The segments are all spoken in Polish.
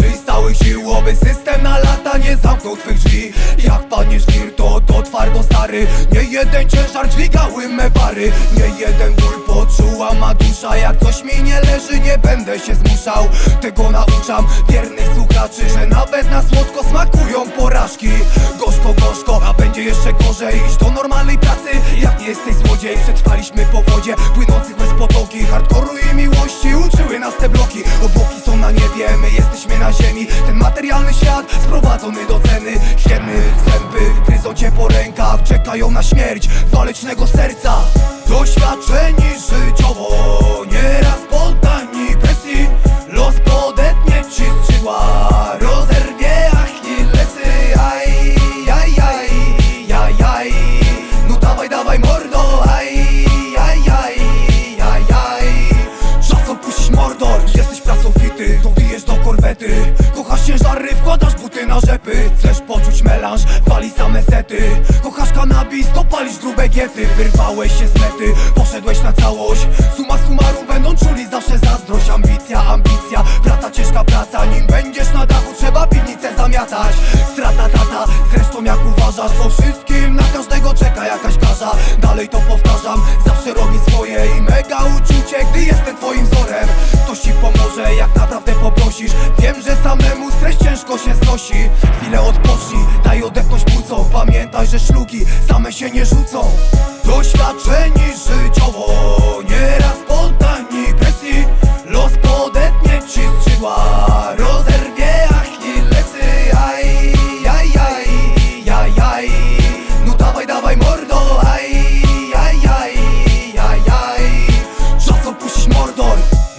Żyj z całych sił, oby system na lata nie zamknął twych drzwi. Jak padniesz wir, to to twardo stary. Nie jeden ciężar dźwigały me bary Nie jeden ból poczuła ma dusza. Jak coś mi nie leży, nie będę się zmuszał. Tego nauczam wiernych słuchaczy Że nawet na słodko smakują porażki. Gorzko, gorzko, a będzie jeszcze gorzej. Iść do normalnej pracy, jak nie jesteś złodziej Przetrwaliśmy po wodzie, płynących świat sprowadzony do ceny. Hieny, zęby, gryzą cię po rękach Czekają na śmierć walecznego serca. Doświadczeni rzepy Chcesz poczuć melanż, wali same sety. Kochasz kanabis, to palisz grube giety. Wyrwałeś się z mety, poszedłeś na całość. Suma summarum będą czuli zawsze zazdrość. Ambicja, ambicja, praca, ciężka praca. Nim będziesz na dachu, trzeba piwnicę zamiatać. Strata, tata, zresztą jak uważasz Po wszystkim na każdego czeka jakaś karza Dalej to powtarzam, zawsze robi swoje I mega uczucie, gdy jestem twoim wzorem pomoże, jak naprawdę poprosisz? Wiem, że samemu stres ciężko się znosi. Chwilę odpocznij, daj odetchnąć płucom Pamiętaj, że szlugi same się nie rzucą. Doświadczeni życiowo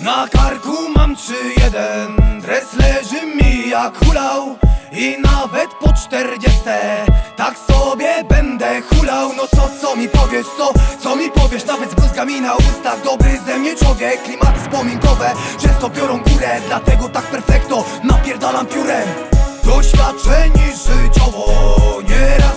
Na karku mam trzy jeden. Dres leży mi jak hulał. I nawet po czterdzieste Tak sobie będę hulał. No co, co mi powiesz, co, co mi powiesz? Nawet z bluzgami na ustach Dobry ze mnie człowiek. Klimaty wspominkowe często biorą górę. Dlatego tak perfekto napierdalam piórem. Doświadczeni życiowo Nieraz